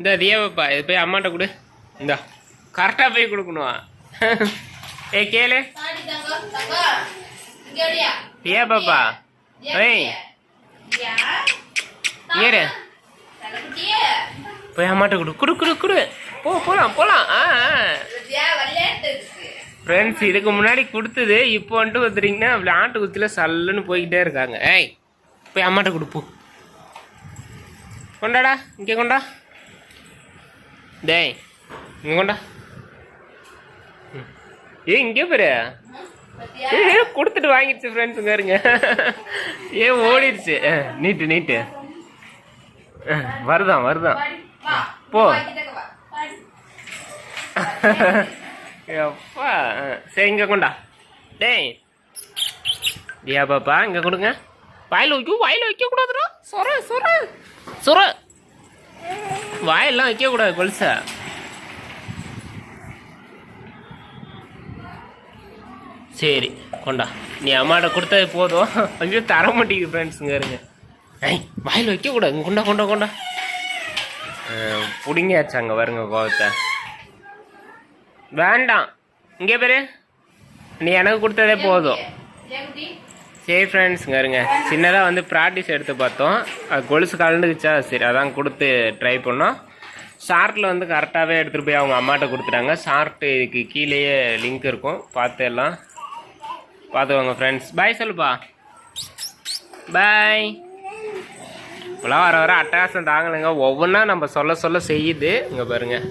இந்த தியாவப்பா இது போய் அம்மாட்ட கொடு. இந்தா. கரெக்டாக போய் கொடுக்கணும்? ஏ கேளு. தியா பாப்பா? ஏய். ஏறு போய் அம்மாட்ட கொடு. குடு குடு குடு. போ போலாம் போலாம். ஆ ஃப்ரெண்ட்ஸ் இதுக்கு முன்னாடி கொடுத்தது இப்போ வந்துட்டு வந்துட்டீங்கன்னா விளையாட்டு குத்தில் சல்லுன்னு போய்கிட்டே இருக்காங்க. ஏய் போய் அம்மாட்ட கொடுப்போம் கொண்டாடா இங்கே கொண்டா. டேய் இங்கே கொண்டா ம். ஏய் இங்கே பாரு. ஏ கொடுத்துட்டு வாங்கிடுச்சு ஃப்ரெண்ட்ஸுங்க இருங்க ஏ ஓடிடுச்சு. நீட்டு நீட்டு. வருதான் வருதான். போ. எப்பா? சரி இங்கே கொண்டா. டேய். தியா பாப்பா இங்கே கொடுங்க. வாயில் வைக்கும் வாயில் வைக்கக்கூடாதுடா. சொர சொர. சொர. வாயெல்லாம் வைக்கக்கூடாது கொலுசா. சரி கொண்டா. நீ அம்மாட்ட கொடுத்தது போதும். ஐயோ தர மாட்டேங்குது ஃப்ரெண்ட்ஸுங்க இருங்க ஐய் வாயில் வைக்கக்கூடாது. கொண்டா கொண்டா கொண்டா. பிடிங்கியாச்சு அங்கே வருங்க கோவத்தை. வேண்டாம். இங்கே பேரு. நீ எனக்கு கொடுத்ததே போதும். ஹே ஃப்ரெண்ட்ஸுங்க இருங்க. சின்னதாக வந்து ப்ராக்டிஸ் எடுத்து பார்த்தோம். அது கொலுசு கலந்துக்குச்சா? சரி அதான் கொடுத்து ட்ரை பண்ணோம். ஷார்ட்டில் வந்து கரெக்டாகவே எடுத்துகிட்டு போய் அவங்க அம்மாட்ட கொடுத்துட்டாங்க. ஷார்ட்டு இதுக்கு கீழேயே லிங்க் இருக்கும். பார்த்து எல்லாம் பார்த்துக்கோங்க ஃப்ரெண்ட்ஸ் பாய் சொல்லுப்பா. பாய் இப்போலாம் வர வர அட்டகாசம் தாங்கலைங்க. ஒவ்வொன்றா நம்ம சொல்ல சொல்ல செய்யுது. இங்கே பாருங்கள்